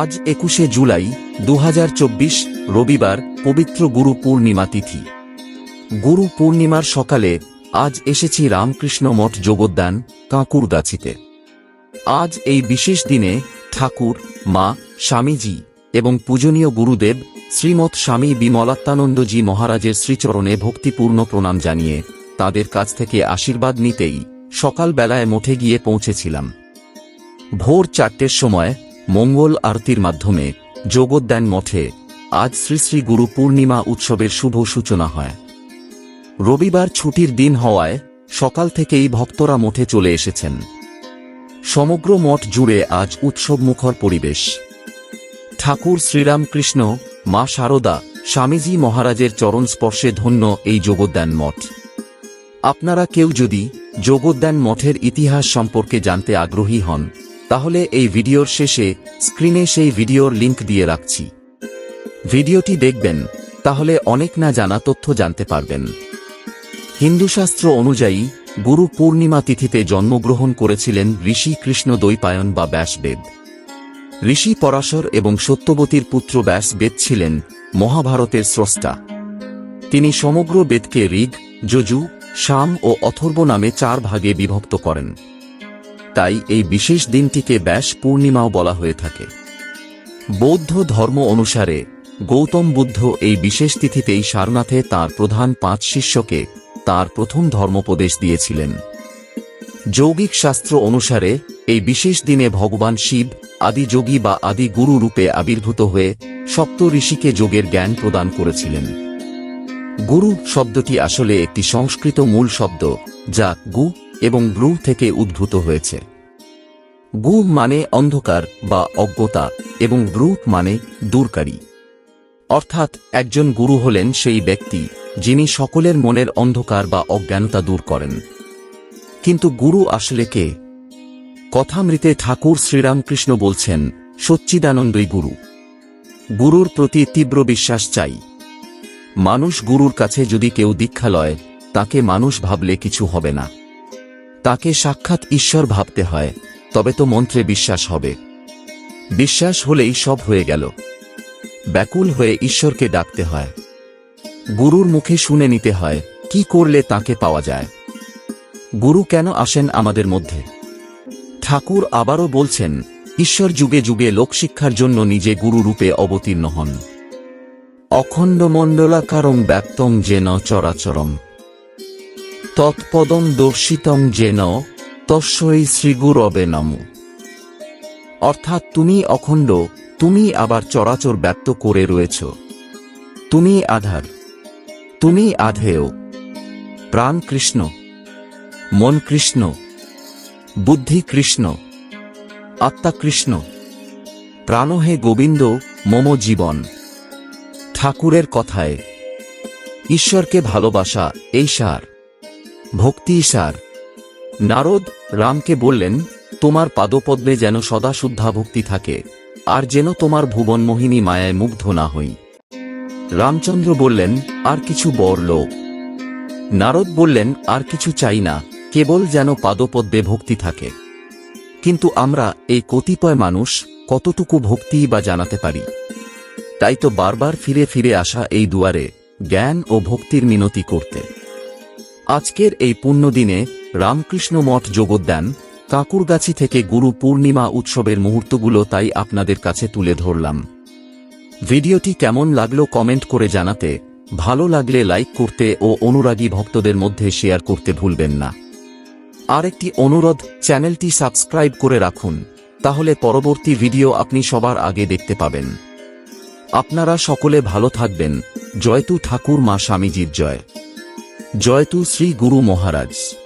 আজ একুশে জুলাই দু হাজার চব্বিশ, রবিবার, পবিত্র গুরু পূর্ণিমা তিথি। গুরু পূর্ণিমার সকালে আজ এসেছি রামকৃষ্ণ মঠ যোগোদ্যান কাঁকুরগাছিতে। আজ এই বিশেষ দিনে ঠাকুর, মা, স্বামীজি এবং পূজনীয় গুরুদেব শ্রীমৎ স্বামী বিমলাত্মানন্দজি মহারাজের শ্রীচরণে ভক্তিপূর্ণ প্রণাম জানিয়ে তাদের কাছ থেকে আশীর্বাদ নিতেই সকালবেলায় মঠে গিয়ে পৌঁছেছিলাম। ভোর চারটের সময় মঙ্গল আরতির মাধ্যমে যোগোদ্যান মঠে আজ শ্রী শ্রী গুরু পূর্ণিমা উৎসবের শুভ সূচনা হয়। রবিবার ছুটির দিন হওয়ায় সকাল থেকেই ভক্তরা মঠে চলে এসেছেন। সমগ্র মঠ জুড়ে আজ উৎসব মুখর পরিবেশ। ঠাকুর শ্রীরামকৃষ্ণ, মা শারদা স্বামীজি মহারাজের চরণ স্পর্শে ধন্য এই যোগোদ্যান মঠ। আপনারা কেউ যদি যোগোদ্যান মঠের ইতিহাস সম্পর্কে জানতে আগ্রহী হন তাহলে এই ভিডিওর শেষে স্ক্রিনে সেই ভিডিওর লিংক দিয়ে রাখছি। ভিডিওটি দেখবেন, তাহলে অনেক না জানা তথ্য জানতে পারবেন। হিন্দুশাস্ত্র অনুযায়ী, গুরু পূর্ণিমা তিথিতে জন্মগ্রহণ করেছিলেন ঋষি কৃষ্ণ দৈপায়ন বা ব্যাসবেদ। ঋষি পরাশর এবং সত্যবতীর পুত্র ব্যাসবেদ ছিলেন মহাভারতের স্রষ্টা। তিনি সমগ্র বেদকে ঋগ, যজু, শাম ও অথর্ব নামে চার ভাগে বিভক্ত করেন। তাই এই বিশেষ দিনটিকে ব্যাস পূর্ণিমাও বলা হয়ে থাকে। বৌদ্ধ ধর্ম অনুসারে, গৌতম বুদ্ধ এই বিশেষ তিথিতেই সারনাথে তার প্রধান পাঁচ শিষ্যকে তার প্রথম ধর্মোপদেশ দিয়েছিলেন। যৌগিক শাস্ত্র অনুসারে, এই বিশেষ দিনে ভগবান শিব, আদি যোগী বা আদি গুরু রূপে আবির্ভূত হয়ে সপ্ত ঋষিকে যোগের জ্ঞান প্রদান করেছিলেন। গুরু শব্দটি আসলে একটি সংস্কৃত মূল শব্দ, যা গু এবং ব্রু থেকে উদ্ভূত হয়েছে। গু মানে অন্ধকার বা অজ্ঞতা এবং ব্রু মানে দূরকারী। অর্থাৎ একজন গুরু হলেন সেই ব্যক্তি যিনি সকলের মনের অন্ধকার বা অজ্ঞানতা দূর করেন। কিন্তু গুরু আসলে কে? কথামৃতে ঠাকুর শ্রীরামকৃষ্ণ বলছেন, সচ্চিদানন্দই গুরু। গুরুর প্রতি তীব্র বিশ্বাস চাই। মানুষ গুরুর কাছে যদি কেউ দীক্ষা লয়, তাকে মানুষ ভাবলে কিছু হবে না। তাকে সাক্ষাৎ ঈশ্বর ভাবতে হয়, তবে তো মন্ত্রে বিশ্বাস হবে। বিশ্বাস হলেই সব হয়ে গেল। ব্যাকুল হয়ে ঈশ্বরকে ডাকতে হয়। গুরুর মুখে শুনে নিতে হয়, কি করলে তাকে পাওয়া যায়। গুরু কেন আসেন আমাদের মধ্যে? ঠাকুর আবারও বলছেন, ঈশ্বর যুগে যুগে লোকশিক্ষার জন্য নিজে গুরু রূপে অবতীর্ণ হন। অখণ্ড মণ্ডলাকারং ব্যক্তং যেন চরাচরম। তৎপদং দর্শিতং যেন তস্যই শ্রীগুরবে নম। অর্থাৎ তুমি অখণ্ড, তুমি আবার চরাচর ব্যক্ত করে রয়েছ। তুমি আধার, তুমি আধেয়। প্রাণ কৃষ্ণ, মন কৃষ্ণ, বুদ্ধি কৃষ্ণ, আত্মা কৃষ্ণ। প্রাণ হে গোবিন্দ, মম জীবন। ঠাকুরের কথায়, ঈশ্বরকে ভালোবাসা, এই সার। ভক্তি সার। নারদ রামকে বললেন, তোমার পাদপদ্মে যেন সদা শুদ্ধা ভক্তি থাকে, আর যেন তোমার ভুবন মোহিনী মায়ায় মুগ্ধ না হই। রামচন্দ্র বললেন, আর কিছু বর লোক। নারদ বললেন, আর কিছু চাই না, কেবল যেন পাদপদ্মে ভক্তি থাকে। কিন্তু আমরা এই কতিপয় মানুষ কতটুকু ভক্তি বা জানাতে পারি? তাই তো বারবার ফিরে ফিরে আসা এই দুয়ারে জ্ঞান ও ভক্তির মিনতি করতে। আজকের এই পুণ্যদিনে রামকৃষ্ণ মঠ যোগোদ্যান কাকুরগাছি থেকে গুরু পূর্ণিমা উৎসবের মুহূর্তগুলো তাই আপনাদের কাছে তুলে ধরলাম। ভিডিওটি কেমন লাগল কমেন্ট করে জানাতে, ভালো লাগলে লাইক করতে ও অনুরাগী ভক্তদের মধ্যে শেয়ার করতে ভুলবেন না। আরেকটি অনুরোধ, চ্যানেলটি সাবস্ক্রাইব করে রাখুন, তাহলে পরবর্তী ভিডিও আপনি সবার আগে দেখতে পাবেন। আপনারা সকলে ভালো থাকবেন জয়তু ঠাকুর মা স্বামীজির জয়। জয়তু শ্রী গুরু মহারাজ।